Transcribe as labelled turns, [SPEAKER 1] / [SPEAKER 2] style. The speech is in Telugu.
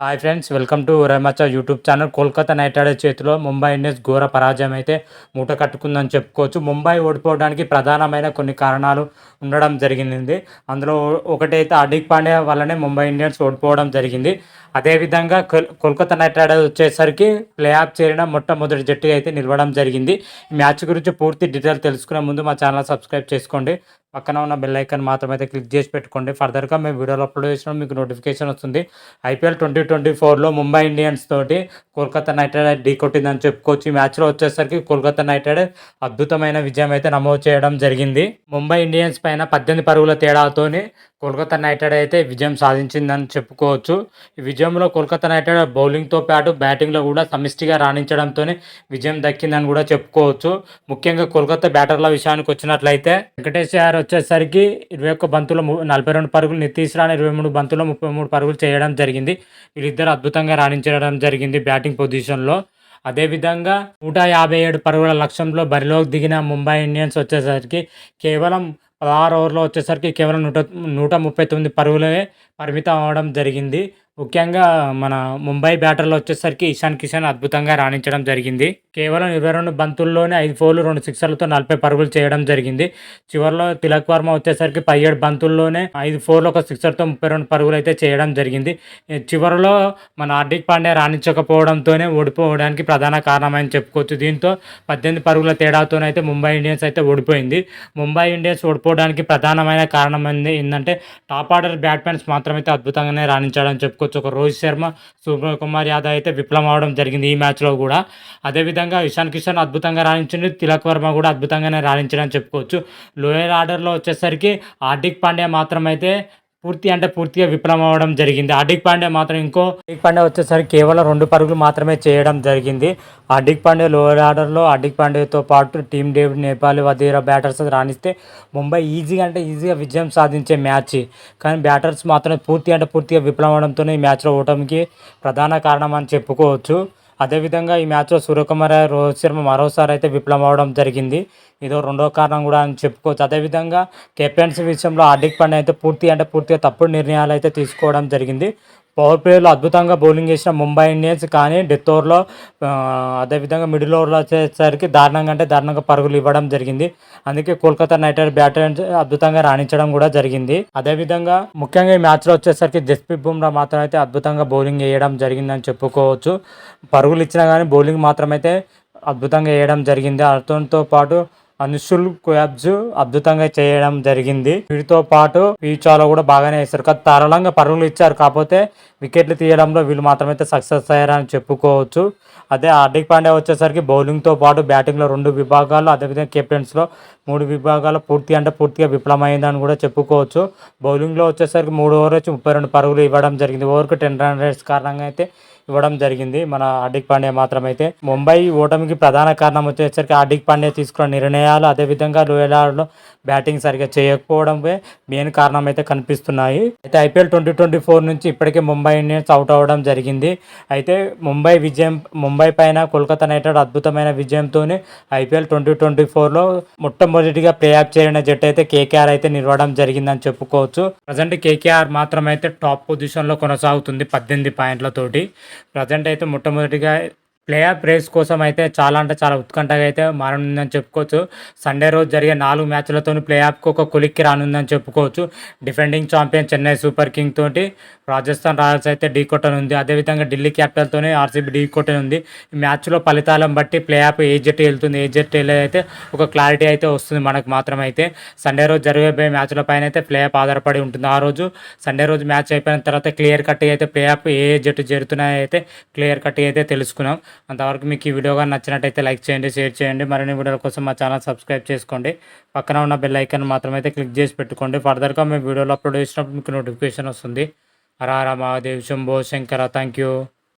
[SPEAKER 1] Hi friends welcome to రమచ YouTube channel Kolkata Knight Riders చేతిలో ముంబై ఇండియన్స్ ఘోర పరాజయం అయితే మూట కట్టుకుందని చెప్పుకోవచ్చు. ముంబై ఓడిపోవడానికి ప్రధానమైన కొన్ని కారణాలు ఉండడం జరిగింది. అందులో ఒకటైతే హార్దిక్ పాండ్యా వల్లనే ముంబై ఇండియన్స్ ఓడిపోవడం జరిగింది. అదేవిధంగా కోల్కతా నైట్ రైడర్స్ వచ్చేసరికి ప్లే ఆఫ్ చేరిన మొట్టమొదటి జట్టుగా అయితే నిలవడం జరిగింది. ఈ మ్యాచ్ గురించి పూర్తి డీటెయిల్ తెలుసుకునే ముందు మా ఛానల్ సబ్స్క్రైబ్ చేసుకోండి. పక్కన ఉన్న బెల్ ఐకాన్ మాత్రం అయితే క్లిక్ చేసి పెట్టుకోండి. ఫర్దర్గా మేము వీడియోలు అప్లోడ్ చేసిన మీకు నోటిఫికేషన్ వస్తుంది. ఐపీఎల్ ట్వంటీ ట్వంటీ ఫోర్లో ముంబై ఇండియన్స్ తోటి కోల్కతా నైట్ రైడర్ ఢీ కొట్టిందని చెప్పుకోవచ్చు. ఈ మ్యాచ్లో వచ్చేసరికి కోల్కతా నైట్ రైడర్ అద్భుతమైన విజయం అయితే నమోదు చేయడం జరిగింది. ముంబై ఇండియన్స్ పైన పద్దెనిమిది పరుగుల తేడాతోనే కోల్కతా నైట్ రైడర్ అయితే విజయం సాధించిందని చెప్పుకోవచ్చు. ఈ విజయంలో కోల్కతా నైట్ రైడర్ బౌలింగ్తో పాటు బ్యాటింగ్లో కూడా సమిష్టిగా రాణించడంతోనే విజయం దక్కిందని కూడా చెప్పుకోవచ్చు. ముఖ్యంగా కోల్కతా బ్యాటర్ల విషయానికి వచ్చినట్లయితే వెంకటేష్ గారు వచ్చేసరికి ఇరవై ఒక్క బంతులు నలభై రెండు పరుగులు నితీష్ రాణి ఇరవై మూడు బంతుల్లో ముప్పై మూడు పరుగులు చేయడం జరిగింది. వీళ్ళిద్దరు అద్భుతంగా రాణించడం జరిగింది బ్యాటింగ్ పొజిషన్లో. అదేవిధంగా నూట యాభై ఏడు పరుగుల లక్ష్యంలో బరిలోకి దిగిన ముంబై ఇండియన్స్ వచ్చేసరికి కేవలం పదహారు ఓవర్లో వచ్చేసరికి కేవలం నూట నూట ముప్పై తొమ్మిది పరుగులే పరిమితం అవడం జరిగింది. ముఖ్యంగా మన ముంబై బ్యాటర్లో వచ్చేసరికి ఇషాన్ కిషన్ అద్భుతంగా రాణించడం జరిగింది. కేవలం ఇరవై రెండు బంతుల్లోనే ఐదు ఫోర్లు రెండు సిక్సర్లతో నలభై పరుగులు చేయడం జరిగింది. చివరిలో తిలక్ వర్మ వచ్చేసరికి పదిహేడు బంతుల్లోనే ఐదు ఫోర్లు ఒక సిక్సర్తో ముప్పై రెండు పరుగులు అయితే చేయడం జరిగింది. చివరిలో మన హార్దిక్ పాండ్యా రాణించకపోవడంతోనే ఓడిపోవడానికి ప్రధాన కారణమని చెప్పుకోవచ్చు. దీంతో పద్దెనిమిది పరుగుల తేడాతోనైతే ముంబై ఇండియన్స్ అయితే ఓడిపోయింది. ముంబై ఇండియన్స్ ఓడిపోవడానికి ప్రధానమైన కారణం ఏంటంటే టాప్ ఆర్డర్ బ్యాట్స్మెన్స్ మాత్రమైతే అద్భుతంగానే రాణించడం చెప్పుకోవచ్చు. ఒక రోహిత్ శర్మ సూర్య కుమార్ యాదవ్ అయితే విఫలం అవడం జరిగింది ఈ మ్యాచ్లో కూడా. అదేవిధంగా ఇషాన్ కిషన్ అద్భుతంగా రాణించింది తిలక్ వర్మ కూడా అద్భుతంగానే రాణించడం చెప్పుకోవచ్చు. లోయర్ ఆర్డర్లో వచ్చేసరికి హార్దిక్ పాండ్యా మాత్రమైతే పూర్తి అంటే పూర్తిగా విఫలం అవ్వడం జరిగింది హార్దిక్ పాండే మాత్రం ఇంకో హార్దిక్ పాండే వచ్చేసరికి కేవలం రెండు పరుగులు మాత్రమే చేయడం జరిగింది. హార్దిక్ పాండే లోవర్ ఆర్డర్లో హార్దిక్ పాండేతో పాటు team David Nehal Wadhera batters రాణిస్తే Mumbai ఈజీగా అంటే ఈజీగా విజయం సాధించే మ్యాచ్. కానీ బ్యాటర్స్ మాత్రం పూర్తి అంటే పూర్తిగా విఫలం అవడంతోనే ఈ మ్యాచ్లో ఓటమికి ప్రధాన కారణం అని చెప్పుకోవచ్చు. అదేవిధంగా ఈ మ్యాచ్లో సూర్యకుమార్ రోహిత్ శర్మ మరోసారి అయితే విఫలం అవడం జరిగింది. ఇదో రెండో కారణం కూడా అని చెప్పుకోవచ్చు. అదేవిధంగా కెప్టెన్సీ విషయంలో హార్దిక్ పాండ్యా అయితే పూర్తి అంటే పూర్తిగా తప్పుడు నిర్ణయాలు అయితే తీసుకోవడం జరిగింది. పవర్ ప్లేలో అద్భుతంగా బౌలింగ్ చేసిన ముంబై ఇండియన్స్ కానీ డెత్ ఓవర్లో అదేవిధంగా మిడిల్ ఓవర్లో వచ్చేసరికి దారుణంగా అంటే దారుణంగా పరుగులు ఇవ్వడం జరిగింది. అందుకే కోల్కతా నైట్ రైడర్ బ్యాటర్ అద్భుతంగా రాణించడం కూడా జరిగింది. అదేవిధంగా ముఖ్యంగా ఈ మ్యాచ్లో వచ్చేసరికి జస్ప్రీత్ బుమ్రా మాత్రం అయితే అద్భుతంగా బౌలింగ్ వేయడం జరిగిందని చెప్పుకోవచ్చు. పరుగులు ఇచ్చినా కానీ బౌలింగ్ మాత్రమైతే అద్భుతంగా వేయడం జరిగింది. అతనితో పాటు అనుషుల్ క్యాబ్స్ అద్భుతంగా చేయడం జరిగింది. వీటితో పాటు పీచాలో కూడా బాగానే వేశారు. కాదు తారాళంగా పరుగులు ఇచ్చారు. కాకపోతే వికెట్లు తీయడంలో వీళ్ళు మాత్రమైతే సక్సెస్ అయ్యారని చెప్పుకోవచ్చు. అదే హార్దిక్ పాండ్యా వచ్చేసరికి బౌలింగ్తో పాటు బ్యాటింగ్లో రెండు విభాగాలు అదేవిధంగా కెప్టెన్స్లో మూడు విభాగాలు పూర్తి అంటే పూర్తిగా విఫలమైందని కూడా చెప్పుకోవచ్చు. బౌలింగ్లో వచ్చేసరికి మూడు ఓవర్ వచ్చి ముప్పై రెండు పరుగులు ఇవ్వడం జరిగింది. ఓవర్కి టెన్ రన్ రేట్స్ కారణంగా అయితే ఇవ్వడం జరిగింది. మన హార్దిక్ పాండ్యా మాత్రమైతే ముంబై ఓటమికి ప్రధాన కారణం వచ్చేసరికి హార్దిక్ పాండ్యా తీసుకున్న నిర్ణయాలు అదేవిధంగా లోయలాలో బ్యాటింగ్ సరిగ్గా చేయకపోవడమే మెయిన్ కారణం అయితే కనిపిస్తున్నాయి. అయితే ఐపీఎల్ ట్వంటీ ట్వంటీ ఫోర్ నుంచి ఇప్పటికే ముంబై ఇండియన్స్ అవుట్ అవ్వడం జరిగింది. అయితే ముంబై విజయం ముంబై పైన కోల్కతా నైట్ రైడర్ అద్భుతమైన విజయంతోనే ఐపీఎల్ ట్వంటీ ట్వంటీ ఫోర్లో మొట్టమొదటిగా ప్లే ఆఫ్ చేరిన జట్టు అయితే కేకేఆర్ అయితే నిలవడం జరిగిందని చెప్పుకోవచ్చు. ప్రజెంట్ కేకేఆర్ మాత్రం అయితే టాప్ పొజిషన్లో కొనసాగుతుంది పద్దెనిమిది పాయింట్లతోటి. ప్రజెంట్ అయితే మొట్టమొదటిగా ప్లే ఆఫ్ రేస్ కోసం అయితే చాలా అంటే చాలా ఉత్కంఠగా అయితే మారనుందని చెప్పుకోవచ్చు. సండే రోజు జరిగే నాలుగు మ్యాచ్లతో ప్లే ఒక కొలిక్కి రానుందని చెప్పుకోవచ్చు. Defending champion Chennai super king తోటి రాజస్థాన్ రాయల్స్ అయితే ఢీ కొట్టనుంది. అదేవిధంగా ఢిల్లీ క్యాపిటల్తోనే ఆర్సీబీ ఢీ కొట్టనుంది. ఈ మ్యాచ్లో ఫలితాలను బట్టి ప్లే ఏ జట్టు వెళ్తుంది. ఏ జట్టు వెళ్ళేదైతే ఒక క్లారిటీ అయితే వస్తుంది మనకు మాత్రం అయితే సండే రోజు జరిగే మ్యాచ్ల పైన అయితే ప్లే ఆధారపడి ఉంటుంది. ఆ రోజు సండే రోజు మ్యాచ్ అయిపోయిన తర్వాత క్లియర్ కట్ అయితే ప్లే ఏ జట్టు జరుగుతున్నాయో అయితే క్లియర్ కట్ అయితే తెలుసుకున్నాం. అంతవరకు మీకు ఈ వీడియో కానీ నచ్చినట్టయితే లైక్ చేయండి షేర్ చేయండి. మరిన్ని వీడియోల కోసం మా ఛానల్ సబ్స్క్రైబ్ చేసుకోండి. పక్కన ఉన్న బెల్ ఐకాన్ మాత్రమైతే క్లిక్ చేసి పెట్టుకోండి. ఫర్దర్గా మేము వీడియోలు అప్లోడ్ చేసినప్పుడు మీకు నోటిఫికేషన్ వస్తుంది. Hara Hara Mahadev Shambho Shankara thank you